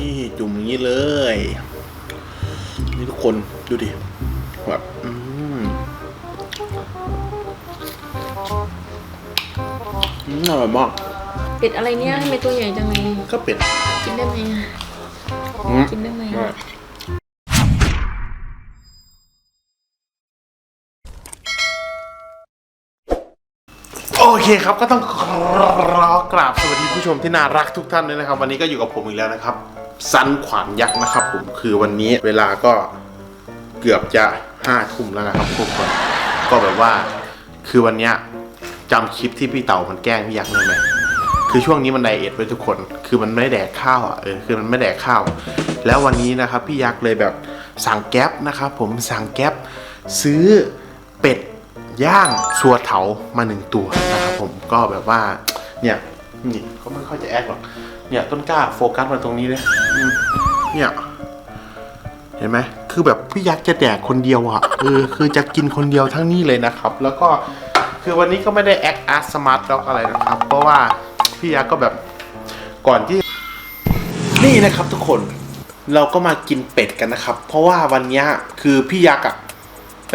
นี่จุ่มอย่างนี้เลย นี่ทุกคนดูดิแบบอืมอืมอร่อยมากเป็ดอะไรเนี่ยทำไมตัวใหญ่จังเลยก็เป็ดกินได้ไหมอะอืมกินได้ไหม โอเคครับก็ต้องขอกราบสวัสดีผู้ชมที่น่ารักทุกท่านด้วยนะครับ วันนี้ก็อยู่กับผมอีกแล้วนะครับซันขวานยักษ์นะครับ ผมคือวันนี้เวลาก็เกือบจะห้าทุ่มแล้วนะครับทุกคนก็แบบว่าคือวันเนี้ยจำคลิปที่พี่เต่ามันแกล้งพี่ยักษ์ได้ไหมคือช่วงนี้มันไดเอทไว้ทุกคน คือมันไม่แดกข้าวอะเออคือมันไม่แดกข้าว แล้ววันนี้นะครับพี่ยักษ์เลยแบบสั่งแก๊ปนะครับผมสั่งแก๊ปซื้อเป็ด ย่างชัวเถามาหนึ่งตัวนะครับผมก็แบบว่าเนี่ยนี่ก็ไม่ค่อยจะแอคหรอกเนี่ยต้นกล้าโฟกัสมาตรงนี้เลยเนี่ยเห็นไหมคือแบบพี่ยักษ์จะแดกคนเดียวอะเออคือจะกินคนเดียวทั้งนี้เลยนะครับ แล้วก็คือวันนี้ก็ไม่ได้แอคอาร์สมาร์ทด็อกอะไรนะครับ เพราะว่าพี่ยักษ์ก็แบบก่อนที่ นี่นะครับทุกคนเราก็มากินเป็ดกันนะครับ เพราะว่าวันนี้คือพี่ยักษ์อะ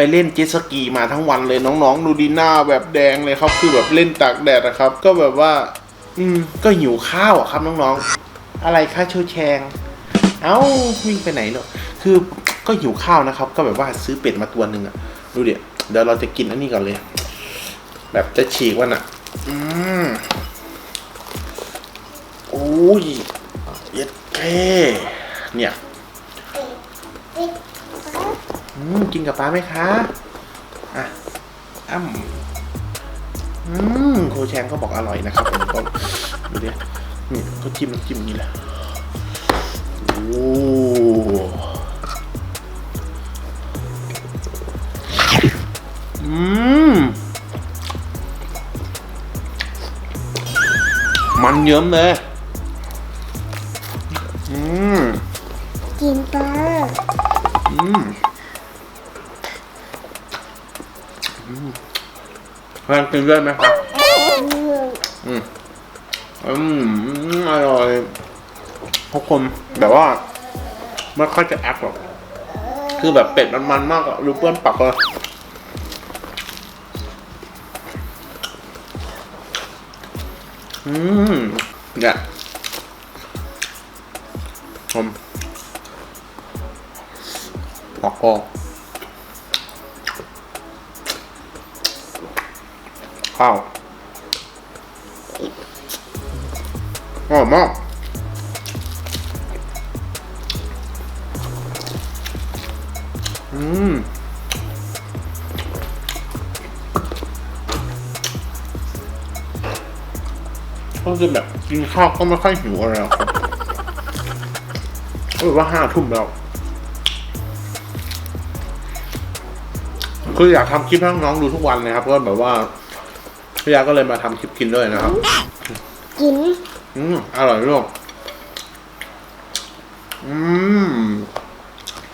ไปเล่นเจ็ตสกีมาทั้งวันเลยน้องๆ ดูดีหน้าแบบแดงเลยครับ คือแบบเล่นตากแดดนะครับ ก็แบบว่า อืม ก็หิวข้าวอะครับน้องๆ อะไรคะโชว์แชง เอ้าวิ่งไปไหนเนาะคือก็หิวข้าวนะครับ ก็แบบว่าซื้อเป็ดมาตัวหนึ่งอะดูเดี๋ยวเดี๋ยวเราจะกินอันนี้ก่อนเลย แบบจะฉีกวันอะอืมโอ้ยเย็ดเคเนี่ย อืมกินกับปลาไหมคะ อะอ้ำอืมโคแชงก็บอกอร่อยนะครับผมก็ดูดินี่เขาจิ้มน้ำจิ้มอย่างนี้แหละโอ้อืมมันเยิ้มเลย อืม กินปลาอืม แพงกินด้วยไหมครับอืมอืมอร่อยทุกคนแบบว่าไม่ค่อยจะแอคหรอกคือแบบเป็ดมันมันๆมากอะรู้เปื้อนปากเลยอืมเนี่ยผมปอกคอ ข้าวอร่อยมากอืมก็คือแบบกินข้าวก็ไม่ค่อยหิวอะไรครับก็แบบว่าห้าทุ่มแล้ว คืออยากทำคลิปให้น้องดูทุกวันเลยครับก็แบบว่า พี่ยาก็เลยมาทำคลิปกินด้วยนะครับ กิน อืมอร่อยลูกอืม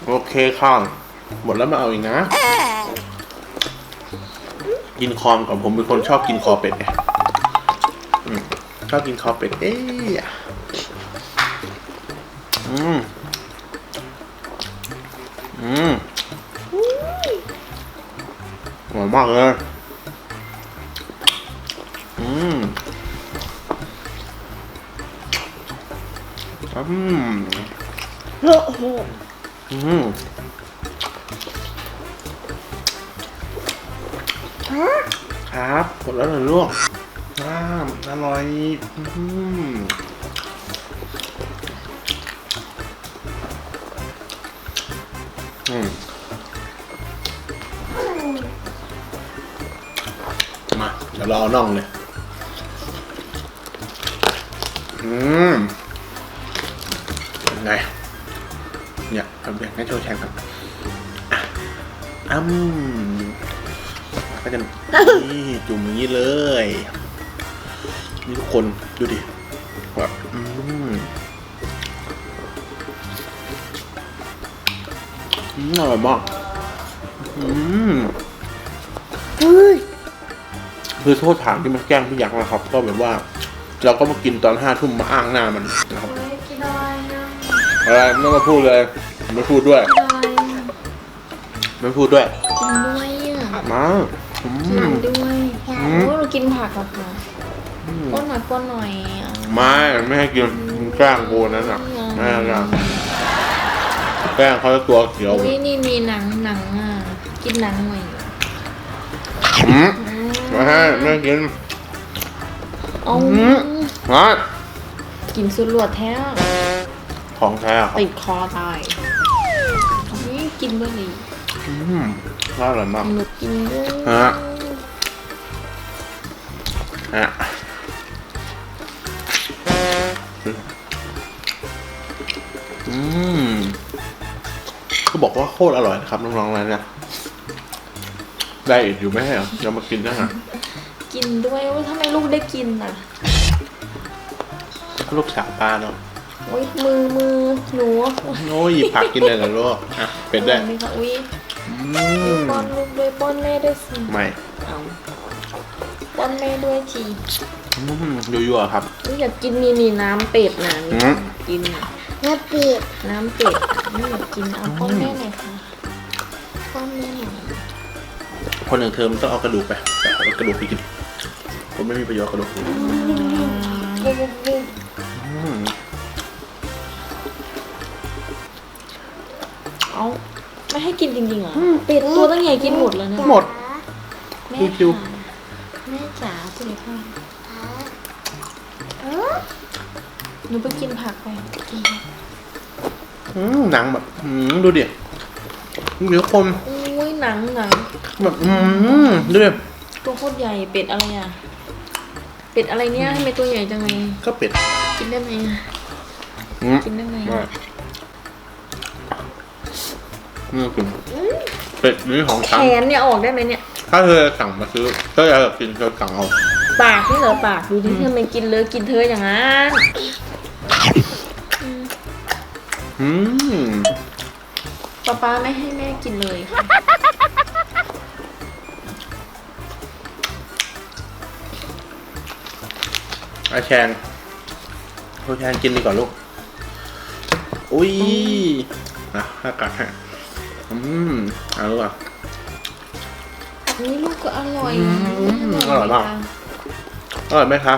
โอเคค่ะหมดแล้วมาเอาอีกนะ กินคอมก่อนผมเป็นคนชอบกินคอเป็ดไงอืมชอบกินคอเป็ด เอ้ยอืม อืมอร่อยมากเลย อืมโอ้โหอืมครับหมดแล้วเหรอลูกอ้าอร่อยอืมอืมมาเดี๋ยวราเอาน่องเลยอืม เนี่ยทำแบ่งให้โชว์แชร์กันอะอ้ำก็จะนี่จุ่มอย่างนี้เลย นี่ทุกคนดูดิแบบอืมอืมอร่อยมากอืมเฮ้ยคือโทษถามที่มันแกล้งพี่ยักษ์นะครับ ก็แบบว่า เราก็มากินตอนห้าทุ่มมาอ้างหน้ามันนะครับกินอะไรนะอะไรไม่ต้องมาพูดเลย ไม่พูดด้วยอะไรไม่พูดด้วยกินด้วยอะมาอืกินมด้วยอืโอ้มเรากินผักกับนะป้อนหน่อยป้อนหน่อยอะไม่ไม่ให้กินแกล้งกูนั่นน่ะไม่ให้กล้างแกล้งเขาจะตัวเขียวอุ้ยนี่มีหนังหนังอะกินหนังหน่อยอืมไม่ให้ไม่ให้กิน เอาอืมฮะกินสุดหลวดแท้ของแท้อะครับติดคอตายนี่ กินด้วยดิอืมน่าอร่อยมากหนูกินด้วยฮะฮะอืมเขาบอกว่าโคตรอร่อยนะครับน้องๆเลยเนี่ยได้อีกอยู่ไหมเหรอยังมากินนะฮะกินด้วยว่าทำไมลูกได้กินอะลูกสาวป้าเนาะโอ้ยมือมือหนูโอ้ยหยิบผักกินเลยเหรอลูกอะเป็ดได้ไหมคะอุ้ยอืมป้อนลูกด้วยป้อนแม่ด้วยสิไม่เอาป้อนแม่ด้วยทีอืมยั่วๆครับอุ๊ยอยากกินนี่นี่น้ำเป็ดนะอืมกินน่ะน้ำปีกน้ำเป็ดอะไม่อยากกินเอาป้อนแม่หน่อยค่ะป้อนแม่หน่อยคนอย่างเธอมันต้องเอากระดูกไปแต่เอากระดูกไปกินผมไม่มีประโยชน์กระดูก เอาไม่ให้กินจริงๆเหรอเป็ดตัวตั้งใหญ่กินหมดแล้วนะหมด แม่คิวจ๋าแม่จ๋าสวัสดีค่ะเออหนูไปกินผักไปกินผักอืมหนังแบบอืมดูดิเดี๋ยวคนอุ้ยหนังหนังแบบอืมดูดิตัวโคตรใหญ่เป็ดอะไรอะ เป็ดอะไรเนี่ยทำไมตัวใหญ่จังเลยก็เป็ดกินได้ไหมอะอืมกินได้ไหม ไม่ไม่ต้องกินเป็ดนี่ของแขฉันนเนี่ยออกได้ไหมเนี่ย ถ้าเธอสั่งมาซื้อถ้าอยากกินเธอสั่งเอาปากนี่เหรอปากดูดิทำไมกินเลยกินเธออย่างนั้นอืมป๊าป๊าไม่ให้แม่กินเลยค่ะอาแชนโอแชนกินดีกว่าลูก อุ้ยนะถ้ากัดให้ อืมเอาลูกอะอันนี้ลูกก็อร่อยอืมอร่อยมาก อร่อยไหมคะ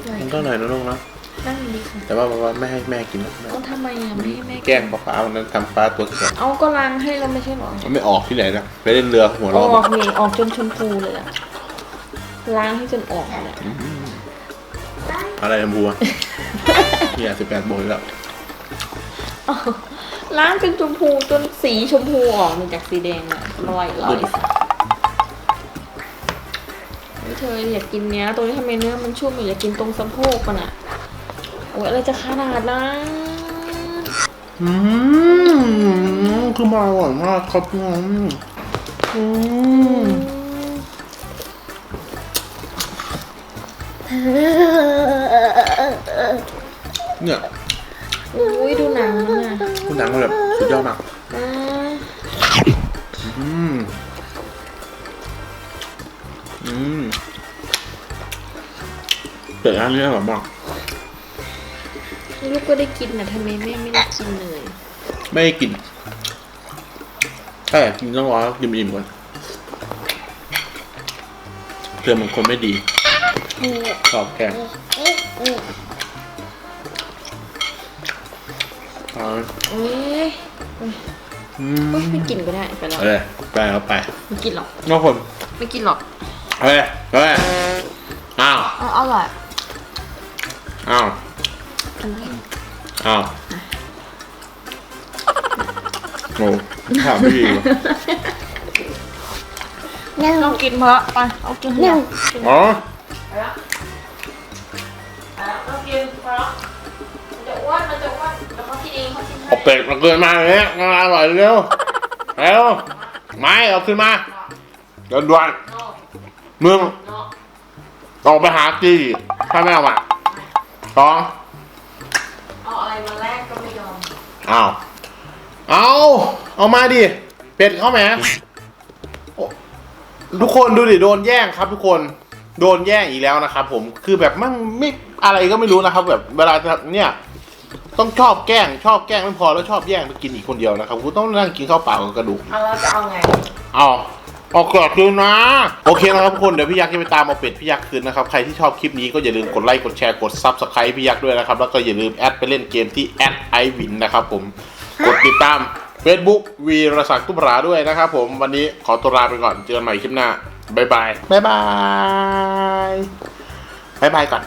อร่อยมันก็อร่อยนะลูกนะนั่งดีค่ะแต่ว่าบอกว่าไม่ให้แม่กินนะก็ทำไมอะไม่ให้แม่แกล้งป้าฟ้าวันนั้นทำฟ้าตัวเขียวเอาก็ล้างให้แล้วไม่ใช่เหรอมันไม่ออกที่ไหนนะไปเล่นเรือหัวอเร้อนอกนี่ออกจนชมพูเลยอะล้างให้จนออกเลยอะอะไรชมพูอะเนี่ยสิบแปดโมงแล้ว ล้างจนชมพูจนสีชมพูออกมาจากสีแดงอะลอยลอยเฮ้ยเธออยากกินเนี้ยตรงนี้ทำไมเนื้อมันชุ่มอยู่อยากกินตรงสะโพกมันอะโอ้ยอะไรจะขนาดนั้นอืมคือมาอร่อยมากครับอืมอืมเนี่ย อุ้ยดูหนังมันอะ คุณหนังมันแบบสุดยอดมากอ่าอืมอืมแต่ร้านนี้อร่อยมากลูกก็ได้กินนะทำไมแม่ไม่ได้กินเลย ไม่ได้กินถ้าอยากกินต้องรอกินอิ่มก่อนเพื่อนมันคนไม่ดีชอบแก เอาเอ้ยอืก็มไม่กินก็ได้ไปแล้วเอาเลยไปเอาไปไม่กินหรอกนอกคนไม่กินหรอกเอาเลยเอาเลยอ้าวเอาเอาล่ะอ้าวอะไรอ้าวโอ้ถามไม่ดีว่ะนั่งเรากินเพราะไปเอากินเถนั่งอะอ๋อเรากินเพราะมันจะอ้วนมันจะอ้วน เดี๋ยวเขากินเองเขากินให้เอาเป็ดมาเกินมาเลยเนี่ยมาอร่อยเร็วเร็วไม่เอาขึ้นมาเดินด่วนนอกมึงนอกออกไปหาจีถ้าไม่เอามาสองเอาอะไรมาแลกก็ไม่ยอมอ้าวเอาเอามาดิเป็ดเข้าแหมโอ้ทุกคนดูดิโดนแย่งครับ ทุกคนโดนแย่งอีกแล้วนะครับผมคือแบบมันไม่อะไรก็ไม่รู้นะครับ แบบเวลาจะเนี่ย ต้องชอบแกล้งชอบแกล้งไม่พอแล้วชอบแย่งไปกินอีกคนเดียวนะครับกูต้องนั่งกินข้าวเปล่ากับกระดูก เอาเราจะเอาไง เอาเอากรอบคืนนะ โอเคนะครับทุกคนเดี๋ยวพี่ยักษ์จะไปตามเอาเป็ดพี่ยักษ์คืนนะครับ ใครที่ชอบคลิปนี้ก็อย่าลืมกดไลค์กดแชร์กดซับสไครต์พี่ยักษ์ด้วยนะครับ แล้วก็อย่าลืมแอดไปเล่นเกมที่แอดไอวินนะครับผมกดติดตาม Facebook วีรศักดิ์ตุบราด้วยนะครับผมวันนี้ขอตัวลาไปก่อนเจอกันใหม่คลิปหน้าบ๊ายบายบ๊ายบายบ๊ายบายก่อน